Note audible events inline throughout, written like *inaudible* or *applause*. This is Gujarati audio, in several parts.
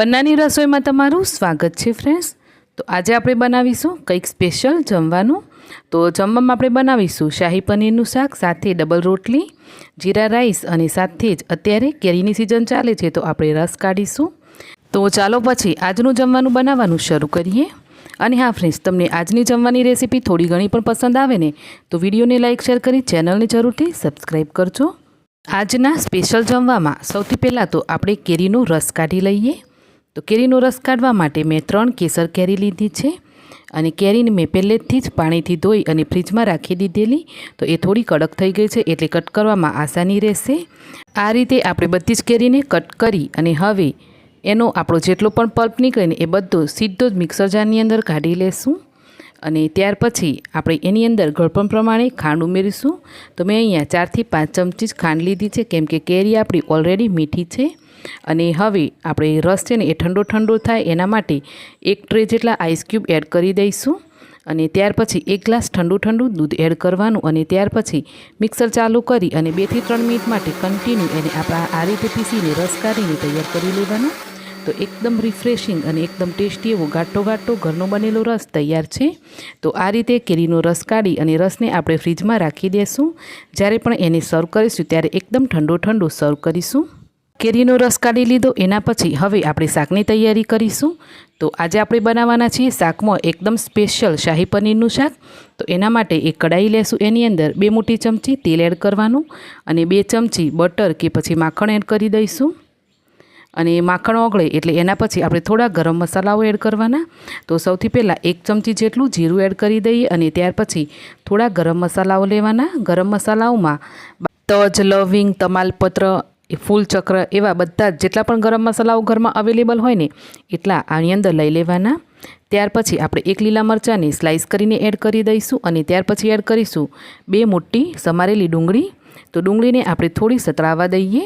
પન્નાની રસોઈમાં તમારું સ્વાગત છે ફ્રેન્ડ્સ તો આજે આપણે બનાવીશું કંઈક સ્પેશિયલ જમવાનું. તો જમવામાં આપણે બનાવીશું શાહી પનીરનું શાક, સાથે ડબલ રોટલી, જીરા રાઈસ અને સાથે જ અત્યારે કેરીની સિઝન ચાલે છે, તો આપણે રસ કાઢીશું. તો ચાલો પછી આજનું જમવાનું બનાવવાનું શરૂ કરીએ. અને હા ફ્રેન્ડ્સ તમને આજની જમવાની રેસીપી થોડી ઘણી પણ પસંદ આવે ને, તો વિડીયોને લાઇક શેર કરી ચેનલને જરૂરથી સબસ્ક્રાઈબ કરજો. આજના સ્પેશિયલ જમવામાં સૌથી પહેલાં તો આપણે કેરીનો રસ કાઢી લઈએ. તો કેરીનો રસ કાઢવા માટે મેં ત્રણ કેસર કેરી લીધી છે અને કેરીને મેં પહેલેથી જ પાણીથી ધોઈ અને ફ્રીજમાં રાખી દીધેલી. તો એ થોડી કડક થઈ ગઈ છે એટલે કટ કરવામાં આસાની રહેશે. આ રીતે આપણે બધી જ કેરીને કટ કરી અને હવે એનો આપણો જેટલો પણ પલ્પ નીકળે ને એ બધો સીધો જ મિક્સર જારની અંદર કાઢી લેશું. અને ત્યાર પછી આપણે એની અંદર ગળપણ પ્રમાણે ખાંડ ઉમેરીશું. તો મેં અહીંયા ચારથી પાંચ ચમચી જ ખાંડ લીધી છે, કેમ કે કેરી આપણી ઓલરેડી મીઠી છે. અને હવે આપણે રસ છે ને એ ઠંડો ઠંડો થાય એના માટે એક ટ્રે જેટલા આઈસ ક્યુબ એડ કરી દઈશું. અને ત્યાર પછી એક ગ્લાસ ઠંડુ ઠંડુ દૂધ એડ કરવાનું અને ત્યાર પછી મિક્સર ચાલુ કરી અને બેથી ત્રણ મિનિટ માટે કન્ટિન્યુ એને આપણે આ રીતે પીસીને રસ કાઢીને તૈયાર કરી લેવાનો. તો એકદમ રિફ્રેશિંગ અને એકદમ ટેસ્ટી એવો ગાટો ગાટો ઘરનો બનેલો રસ તૈયાર છે. તો આ રીતે કેરીનો રસ કાઢી અને રસને આપણે ફ્રીજમાં રાખી દેશું. જ્યારે પણ એને સર્વ કરીશું ત્યારે એકદમ ઠંડો ઠંડો સર્વ કરીશું. કેરીનો રસ કાઢી લીધો, એના પછી હવે આપણે શાકની તૈયારી કરીશું. તો આજે આપણે બનાવવાના છીએ શાકમાં એકદમ સ્પેશિયલ શાહી પનીરનું શાક. તો એના માટે એક કડાઈ લેશું એની અંદર, બે મોટી ચમચી તેલ એડ કરવાનું અને બે ચમચી બટર કે પછી માખણ એડ કરી દઈશું. અને માખણ ઓગળે એટલે એના પછી આપણે થોડા ગરમ મસાલાઓ એડ કરવાના. તો સૌથી પહેલાં એક ચમચી જેટલું જીરું એડ કરી દઈએ અને ત્યાર પછી થોડા ગરમ મસાલાઓ લેવાના. ગરમ મસાલાઓમાં તજ, લવિંગ, તમાલપત્ર ફૂલ ચક્ર એવા બધા જેટલા પણ ગરમ મસાલાઓ ઘરમાં અવેલેબલ હોય ને એટલા આની અંદર લઈ લેવાના. ત્યાર પછી આપણે એક લીલા મરચાંની સ્લાઇસ કરીને એડ કરી દઈશું અને ત્યાર પછી એડ કરીશું બે મોટી સમારેલી ડુંગળી. તો ડુંગળીને આપણે થોડી સતળાવા દઈએ.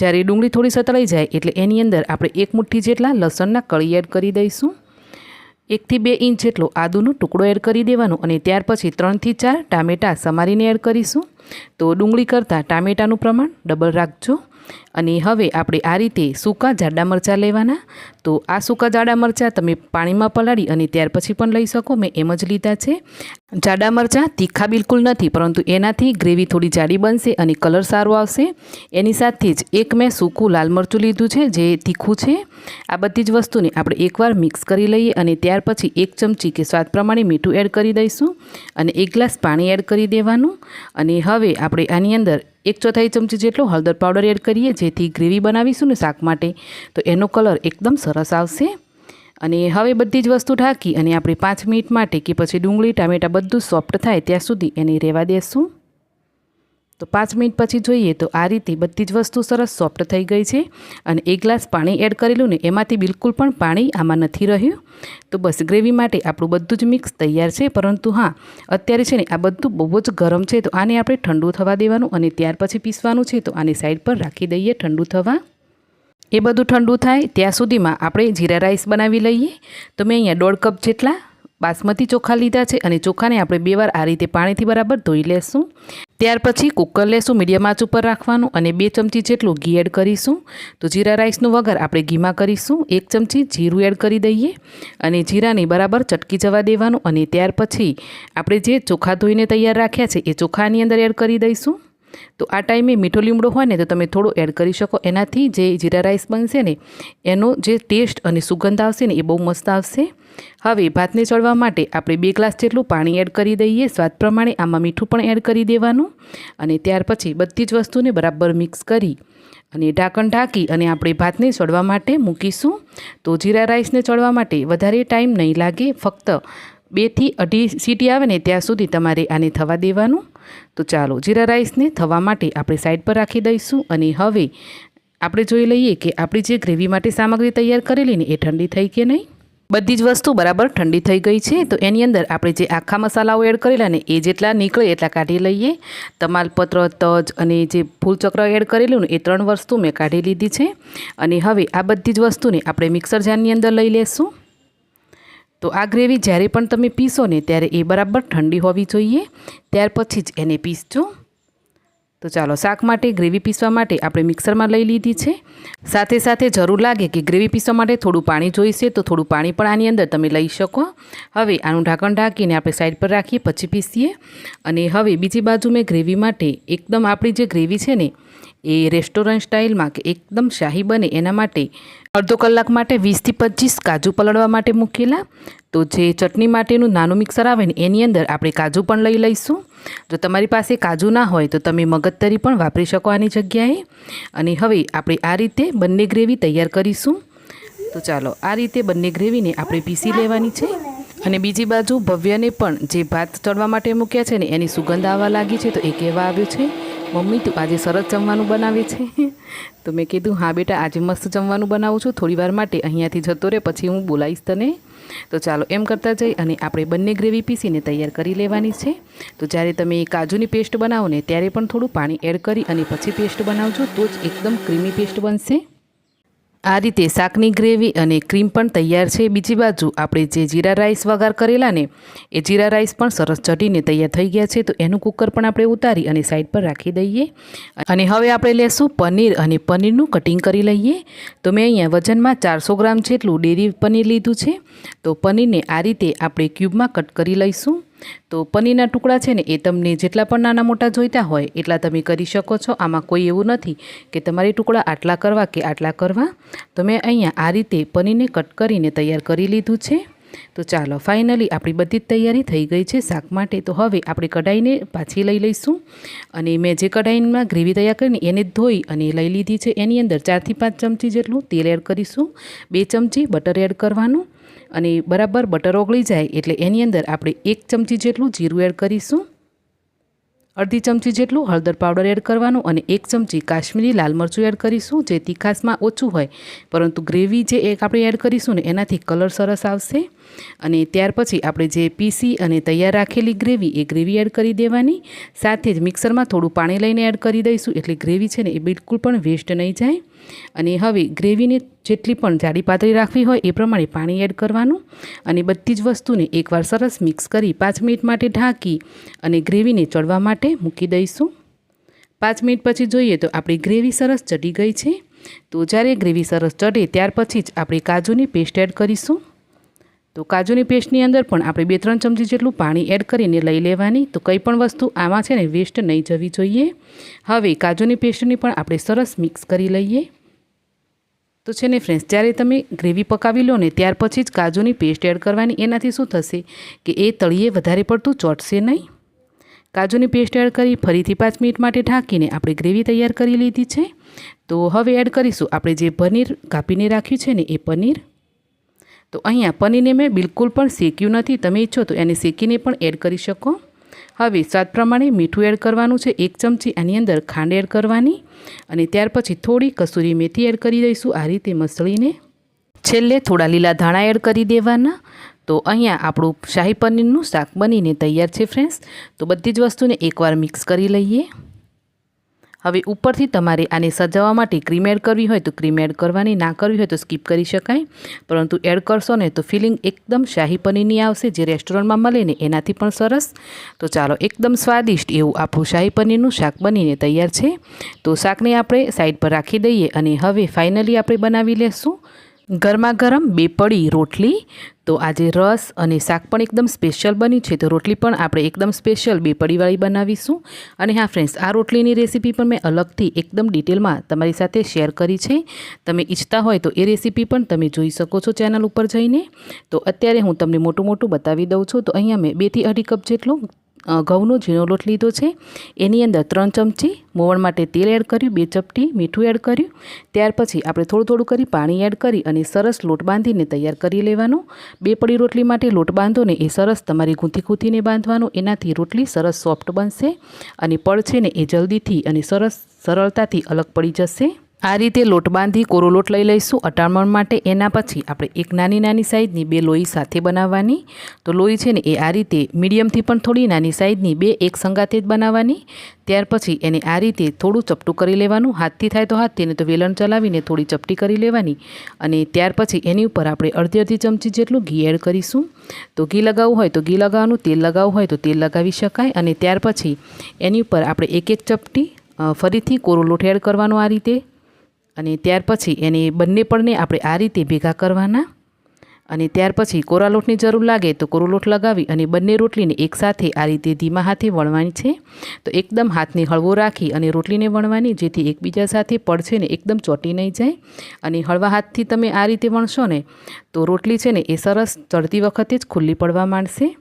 જ્યારે ડુંગળી થોડી સતળાઈ જાય એટલે એની અંદર આપણે એક મુઠ્ઠી જેટલા લસણના કળી એડ કરી દઈશું. એકથી બે ઇંચ જેટલો આદુનો ટુકડો એડ કરી દેવાનો અને ત્યાર પછી ત્રણથી ચાર ટામેટાં સમારીને એડ કરીશું. તો ડુંગળી કરતાં ટામેટાનું પ્રમાણ ડબલ રાખજો. અને હવે આપણે આ રીતે સૂકા જાડા મરચાં લેવાના. તો આ સૂકા જાડા મરચાં તમે પાણીમાં પલાળી અને ત્યાર પછી પણ લઈ શકો. મેં એમ જ લીધા છે. જાડા મરચાં તીખા બિલકુલ નથી, પરંતુ એનાથી ગ્રેવી થોડી જાડી બનશે અને કલર સારો આવશે. એની સાથે જ એક મેં સૂકું લાલ મરચું લીધું છે, જે તીખું છે. આ બધી જ વસ્તુને આપણે એકવાર મિક્સ કરી લઈએ અને ત્યાર પછી એક ચમચી કે સ્વાદ પ્રમાણે મીઠું એડ કરી દઈશું અને એક ગ્લાસ પાણી એડ કરી દેવાનું. અને હવે આપણે આની અંદર એક ચોથાઈ ચમચી જેટલો હળદર પાવડર એડ કરીએ જેથી ગ્રેવી બનાવીશું ને શાક માટે, તો એનો કલર એકદમ સરસ આવશે. અને હવે બધી જ વસ્તુ ઢાંકી અને આપણે પાંચ મિનિટ માટે કે પછી ડુંગળી, ટામેટાં બધું સોફ્ટ થાય ત્યાં સુધી એને રહેવા દેશું. તો પાંચ મિનિટ પછી જોઈએ તો આ રીતે બધી જ વસ્તુ સરસ સોફ્ટ થઈ ગઈ છે અને એક ગ્લાસ પાણી એડ કરેલું ને એમાંથી બિલકુલ પણ પાણી આમાં નથી રહ્યું. તો બસ ગ્રેવી માટે આપણું બધું જ મિક્સ તૈયાર છે, પરંતુ હા, અત્યારે છે ને આ બધું બહુ જ ગરમ છે, તો આને આપણે ઠંડુ થવા દેવાનું અને ત્યાર પછી પીસવાનું છે, તો આની સાઈડ પર રાખી દઈએ ઠંડુ થવા. એ બધું ઠંડુ થાય ત્યાં સુધીમાં આપણે જીરા રાઈસ બનાવી લઈએ. તો મેં અહીંયા દોઢ કપ જેટલા બાસમતી ચોખા લીધા છે અને ચોખાને આપણે બે વાર આ રીતે પાણીથી બરાબર ધોઈ લેશું. ત્યાર પછી કુકર લેશું મીડિયમ આંચ ઉપર રાખવાનું અને બે ચમચી જેટલું ઘી એડ કરીશું. તો જીરા રાઈસનું વગર આપણે ઘીમાં કરીશું. એક ચમચી જીરું એડ કરી દઈએ અને જીરાને બરાબર ચટકી જવા દેવાનું અને ત્યાર પછી આપણે જે ચોખા ધોઈને તૈયાર રાખ્યા છે એ ચોખાની અંદર એડ કરી દઈશું. તો આ ટાઈમે મીઠો લીમડો હોય ને તો તમે થોડો એડ કરી શકો. એનાથી જે જીરા રાઈસ બનશે ને, એનો જે ટેસ્ટ અને સુગંધ આવશે ને એ બહુ મસ્ત આવશે. હવે ભાતને ચડવા માટે આપણે બે ગ્લાસ જેટલું પાણી એડ કરી દઈએ. સ્વાદ પ્રમાણે આમાં મીઠું પણ એડ કરી દેવાનું. અને ત્યાર પછી બધી જ વસ્તુને બરાબર મિક્સ કરી અને ઢાંકણ ઢાંકી અને આપણે ભાતને ચડવા માટે મૂકીશું. તો જીરા રાઈસને ચડવા માટે વધારે ટાઈમ નહીં લાગે. ફક્ત બેથી અઢી સીટી આવે ને ત્યાં સુધી તમારે આને થવા દેવાનું. તો ચાલો જીરા રાઈસને થવા માટે આપણે સાઈડ પર રાખી દઈશું અને હવે આપણે જોઈ લઈએ કે આપણી જે ગ્રેવી માટે સામગ્રી તૈયાર કરેલી ને એ ઠંડી થઈ કે નહીં. બધી જ વસ્તુ બરાબર ઠંડી થઈ ગઈ છે. તો એની અંદર આપણે જે આખા મસાલાઓ એડ કરેલા ને એ જેટલા નીકળે એટલા કાઢી લઈએ. તમાલપત્ર તજ અને જે ફૂલચક્ર એડ કરેલું ને એ ત્રણ વસ્તુ મેં કાઢી લીધી છે. અને હવે આ બધી જ વસ્તુને આપણે મિક્સર જારની અંદર લઈ લેશું. તો આ ગ્રેવી જ્યારે પણ તમે પીસો ને ત્યારે એ બરાબર ઠંડી હોવી જોઈએ. ત્યાર પછી જ એને પીસજો તો ચાલો શાક માટે, ગ્રેવી પીસવા માટે આપણે મિક્સરમાં લઈ લીધી છે. સાથે સાથે જરૂર લાગે કે ગ્રેવી પીસવા માટે થોડું પાણી જોઈશે તો થોડું પાણી પણ આની અંદર તમે લઈ શકો. હવે આનું ઢાંકણ ઢાંકીને આપણે સાઈડ પર રાખીએ, પછી પીસીએ. અને હવે બીજી બાજુ મેં ગ્રેવી માટે એકદમ આપણી જે ગ્રેવી છે ને એ રેસ્ટોરન્ટ સ્ટાઇલમાં કે એકદમ શાહી બને એના માટે અડધો કલાક માટે વીસથી પચીસ કાજુ પલળવા માટે મૂકેલા. તો જે ચટણી માટેનું નાનું મિક્સર આવે ને એની અંદર આપણે કાજુ પણ લઈ લઈશું. જો તમારી પાસે કાજુ ના હોય તો તમે મગજતરી પણ વાપરી શકો આની જગ્યાએ. અને હવે આપણે આ રીતે બંને ગ્રેવી તૈયાર કરીશું. તો ચાલો આ રીતે બંને ગ્રેવીને આપણે પીસી લેવાની છે. અને બીજી બાજુ ભવ્યને પણ જે ભાત ચડવા માટે મૂક્યા છે ને એની સુગંધ આવવા લાગી છે, તો એ કહેવા આવ્યું છે, મમ્મી, તું આજે સરસ જમવાનું બનાવે છે. *laughs* તો મેં કીધું, હા બેટા, આજે મસ્ત જમવાનું બનાવું છું, થોડી વાર માટે અહીંયાથી જતો રહે, પછી હું બોલાવીશ તને. તો ચાલો એમ કરતાં જઈ અને આપણે બંને ગ્રેવી પીસીને તૈયાર કરી લેવાની છે. તો જ્યારે તમે એ કાજુની પેસ્ટ બનાવો ને, ત્યારે પણ થોડું પાણી એડ કરી અને પછી પેસ્ટ બનાવજો, તો જ એકદમ ક્રીમી પેસ્ટ બનશે. આ રીતે શાકની ગ્રેવી અને ક્રીમ પણ તૈયાર છે. બીજી બાજુ આપણે જે જીરા રાઈસ વઘાર કરેલા ને, એ જીરા રાઈસ પણ સરસ ચટીને તૈયાર થઈ ગયા છે. તો એનું કુકર પણ આપણે ઉતારી અને સાઈડ પર રાખી દઈએ. અને હવે આપણે લેશું પનીર અને પનીરનું કટિંગ કરી લઈએ. તો મેં અહીંયા વજનમાં ચારસો ગ્રામ જેટલું ડેરી પનીર લીધું છે. તો પનીરને આ રીતે આપણે ક્યુબમાં કટ કરી લઈશું. તો પનીરના ટુકડા છે ને, એ તમને જેટલા પણ નાના મોટા જોઈતા હોય, એટલા તમે કરી શકો છો. આમાં કોઈ એવું નથી કે તમારે ટુકડા આટલા કરવા કે આટલા કરવા. તો મેં અહીંયા આ રીતે પનીરને કટ કરીને તૈયાર કરી લીધું છે. તો ચાલો, ફાઇનલી આપણી બધી જ તૈયારી થઈ ગઈ છે શાક માટે. તો હવે આપણે કઢાઈને પાછી લઈ લઈશું. અને મેં જે કઢાઈમાં ગ્રેવી તૈયાર કરીને એને ધોઈ અને લઈ લીધી છે. એની અંદર ચારથી પાંચ ચમચી જેટલું તેલ એડ કરીશું. બે ચમચી બટર એડ કરવાનું. અને બરાબર બટર ઓગળી જાય એટલે એની અંદર આપણે એક ચમચી જેટલું જીરું એડ કરીશું. અડધી ચમચી જેટલું હળદર પાવડર એડ કરવાનું અને એક ચમચી કાશ્મીરી લાલ મરચું એડ કરીશું, જે તીખાસમાં ઓછું હોય. પરંતુ ગ્રેવી જે એક આપણે એડ કરીશું ને એનાથી કલર સરસ આવશે. અને ત્યાર પછી આપણે જે પીસી અને તૈયાર રાખેલી ગ્રેવી, એ ગ્રેવી એડ કરી દેવાની. સાથે જ મિક્સરમાં થોડું પાણી લઈને એડ કરી દઈશું, એટલે ગ્રેવી છે ને એ બિલકુલ પણ વેસ્ટ નહીં જાય. અને હવે ગ્રેવીને જેટલી પણ જાડી પાતળી રાખવી હોય, એ પ્રમાણે પાણી એડ કરવાનું. અને બધી જ વસ્તુને એકવાર સરસ મિક્સ કરી પાંચ મિનિટ માટે ઢાંકી અને ગ્રેવીને ચડવા માટે મૂકી દઈશું. પાંચ મિનિટ પછી જોઈએ તો આપણી ગ્રેવી સરસ ચડી ગઈ છે. તો જ્યારે ગ્રેવી સરસ ચડે ત્યાર પછી જ આપણે કાજુની પેસ્ટ એડ કરીશું. તો કાજુની પેસ્ટની અંદર પણ આપણે બે ત્રણ ચમચી જેટલું પાણી એડ કરીને લઈ લેવાની. તો કંઈ પણ વસ્તુ આમાં છે ને વેસ્ટ નહીં જવી જોઈએ. હવે કાજુની પેસ્ટની પણ આપણે સરસ મિક્સ કરી લઈએ. તો છે ને ફ્રેન્ડ્સ જ્યારે તમે ગ્રેવી પકાવી લો ને ત્યાર પછી જ કાજુની પેસ્ટ એડ કરવાની. એનાથી શું થશે કે એ તળીએ વધારે પડતું ચોટશે નહીં. કાજુની પેસ્ટ એડ કરી ફરીથી પાંચ મિનિટ માટે ઢાંકીને આપણે ગ્રેવી તૈયાર કરી લીધી છે. તો હવે એડ કરીશું આપણે જે પનીર કાપીને રાખ્યું છે ને એ પનીર. તો અહીંયા પનીરને મેં બિલકુલ પણ શેક્યું નથી. તમે ઈચ્છો તો એને શેકીને પણ એડ કરી શકો. હવે સ્વાદ પ્રમાણે મીઠું એડ કરવાનું છે. એક ચમચી આની અંદર ખાંડ એડ કરવાની અને ત્યાર પછી થોડી કસૂરી મેથી એડ કરી દઈશું. આ રીતે મસળીને છેલ્લે થોડા લીલા ધાણા એડ કરી દેવાના. તો અહીંયા આપણું શાહી પનીરનું શાક બનીને તૈયાર છે ફ્રેન્ડ્સ તો બધી જ વસ્તુને એકવાર મિક્સ કરી લઈએ. હવે ઉપરથી તમારે આને સજાવવા માટે ક્રીમ એડ કરવી હોય તો ક્રીમ એડ કરવાની, ના કરવી હોય તો સ્કીપ કરી શકાય. પરંતુ એડ કરશો ને તો ફિલિંગ એકદમ શાહી પનીરની આવશે, જે રેસ્ટોરન્ટમાં મળે ને એનાથી પણ સરસ. તો ચાલો એકદમ સ્વાદિષ્ટ એવું આપણું શાહી પનીરનું શાક બનીને તૈયાર છે. તો શાકને આપણે સાઈડ પર રાખી દઈએ અને હવે ફાઇનલી આપણે બનાવી લેશું ગરમા ગરમ બે પડી રોટલી, તો આજે રસ અને શાક પણ એકદમ સ્પેશિયલ બની છે. તો રોટલી પણ આપણે એકદમ સ્પેશિયલ બે પડીવાળી બનાવીશું. અને હા ફ્રેન્ડ્સ આ રોટલીની રેસીપી પણ મેં અલગથી એકદમ ડિટેલમાં તમારી સાથે શેર કરી છે. તમે ઈચ્છતા હોય તો એ રેસીપી પણ તમે જોઈ શકો છો ચેનલ ઉપર જઈને. તો અત્યારે હું તમને મોટું મોટું બતાવી દઉં છું. તો અહીંયા મેં બેથી અઢી કપ જેટલું ઘઉંનો ઝીણો લોટ લીધો છે. એની અંદર ત્રણ ચમચી મોવણ માટે તેલ એડ કર્યું, બે ચપટી મીઠું એડ કર્યું. ત્યાર પછી આપણે થોડું થોડું કરી પાણી એડ કરી અને સરસ લોટ બાંધીને તૈયાર કરી લેવાનો. બે પડી રોટલી માટે લોટ બાંધો ને એ સરસ તમારી ગૂંથી ગૂંથીને બાંધવાનો. એનાથી રોટલી સરસ સોફ્ટ બનશે અને પડ ને એ જલ્દીથી અને સરસ સરળતાથી અલગ પડી જશે. આ રીતે લોટ બાંધી કોરો લોટ લઈ લઈશું. અટામણ માટે એના પછી આપણે એક નાની નાની સાઈઝની બે લોહી સાથે બનાવવાની. તો લોહી છે ને એ આ રીતે મીડિયમથી પણ થોડી નાની સાઈઝની બે એક સંગાતે જ બનાવવાની. ત્યાર પછી એને આ રીતે થોડું ચપટું કરી લેવાનું. હાથથી થાય તો હાથથી ને તો વેલણ ચલાવીને થોડી ચપટી કરી લેવાની. અને ત્યાર પછી એની ઉપર આપણે અડધી અડધી ચમચી જેટલું ઘી એડ કરીશું. તો ઘી લગાવવું હોય તો ઘી લગાવવાનું, તેલ લગાવવું હોય તો તેલ લગાવી શકાય. અને ત્યાર પછી એની ઉપર આપણે એક એક ચપટી ફરીથી કોરો લોટ એડ કરવાનો આ રીતે. અને ત્યાર પછી એને બંને પણને આપણે આ રીતે ભેગા કરવાના. અને ત્યાર પછી કોરા લોટની જરૂર લાગે તો કોરો લોટ લગાવી અને બંને રોટલીને એકસાથે આ રીતે ધીમા હાથે વણવાની છે. તો એકદમ હાથને હળવો રાખી અને રોટલીને વણવાની, જેથી એકબીજા સાથે પડશે ને એકદમ ચોંટી નહીં જાય. અને હળવા હાથથી તમે આ રીતે વણશો ને, તો રોટલી છે ને એ સરસ ચડતી વખતે જ ખુલ્લી પડવા માંડશે.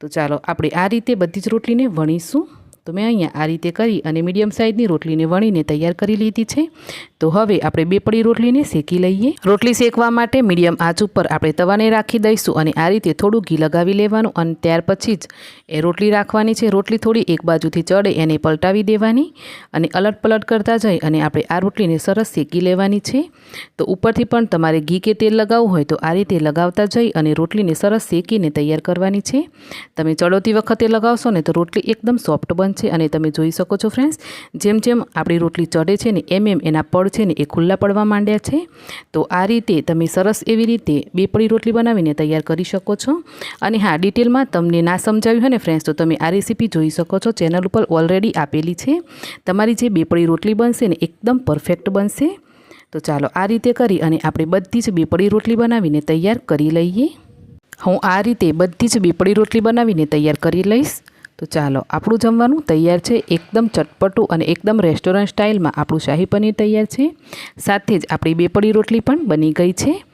તો ચાલો આપણે આ રીતે બધી જ રોટલીને વણીશું. તો મેં અહીંયા આ રીતે કરી અને મીડિયમ સાઇઝની રોટલીને વણીને તૈયાર કરી લીધી છે. તો હવે આપણે બે પડી રોટલીને શેકી લઈએ. રોટલી શેકવા માટે મીડિયમ આંચ ઉપર આપણે તવાને રાખી દઈશું અને આ રીતે થોડું ઘી લગાવી લેવાનું અને ત્યાર પછી જ એ રોટલી રાખવાની છે. રોટલી થોડી એક બાજુથી ચડે એને પલટાવી દેવાની અને અલટ પલટ કરતા જઈ અને આપણે આ રોટલીને સરસ શેકી લેવાની છે. તો ઉપરથી પણ તમારે ઘી કે તેલ લગાવવું હોય તો આ રીતે લગાવતા જઈ અને રોટલીને સરસ શેકીને તૈયાર કરવાની છે. તમે ચડોતી વખતે લગાવશો ને તો રોટલી એકદમ સોફ્ટ બનશે. અને તમે જોઈ શકો છો ફ્રેન્ડ્સ જેમ જેમ આપણી રોટલી ચડે છે ને એમ એમ એના પડ છે ને એ ખુલ્લા પડવા માંડ્યા છે. તો આ રીતે તમે સરસ એવી રીતે બે પડી રોટલી બનાવીને તૈયાર કરી શકો છો. અને હા ડિટેલમાં તમને ના સમજાવ્યું હોય ને ફ્રેન્ડ્સ તો તમે આ રેસીપી જોઈ શકો છો. ચેનલ ઉપર ઓલરેડી આપેલી છે. તમારી જે બે પડી રોટલી બનશે ને એકદમ પરફેક્ટ બનશે. તો ચાલો આ રીતે કરી અને આપણે બધી જ બેપડી રોટલી બનાવીને તૈયાર કરી લઈએ. હું આ રીતે બધી જ બેપડી રોટલી બનાવીને તૈયાર કરી લઈશ. તો ચાલો, આપણું જમવાનું તૈયાર છે એકદમ ચટપટું અને એકદમ રેસ્ટોરન્ટ સ્ટાઇલમાં. આપણું શાહી પનીર તૈયાર છે. સાથે જ આપણી બે પડી રોટલી પણ બની ગઈ છે.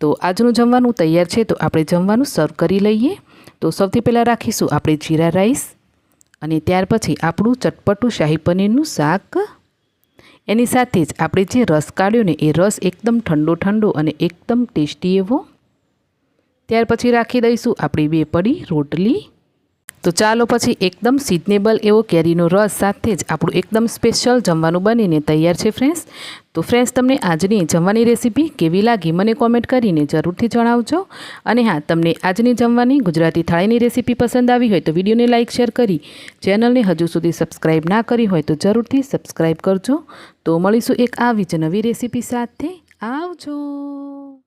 તો આજનું જમવાનું તૈયાર છે તો આપણે જમવાનું સર્વ કરી લઈએ. તો સૌથી પહેલાં રાખીશું આપણે જીરા રાઈસ અને ત્યાર પછી આપણું ચટપટું શાહી પનીરનું શાક. એની સાથે જ આપણે જે રસ કાઢ્યો ને એ રસ એકદમ ઠંડો ઠંડો અને એકદમ ટેસ્ટી એવો. ત્યાર પછી રાખી દઈશું આપણી બે પડી રોટલી. તો ચાલો પછી એકદમ સિઝનેબલ એવો કેરીનો રસ સાથે જ આપણું એકદમ સ્પેશિયલ જમવાનું બનીને તૈયાર છે ફ્રેન્ડ્સ તો ફ્રેન્ડ્સ તમને આજની જમવાની રેસીપી કેવી લાગી મને કોમેન્ટ કરીને જરૂરથી જણાવજો. અને હા, તમને આજની જમવાની ગુજરાતી થાળીની રેસીપી પસંદ આવી હોય તો વિડીયોને લાઇક શેર કરી ચેનલને હજુ સુધી સબસ્ક્રાઈબ ના કરી હોય તો જરૂરથી સબસ્ક્રાઈબ કરજો. તો મળીશું એક આવી જ નવી રેસીપી સાથે. આવજો.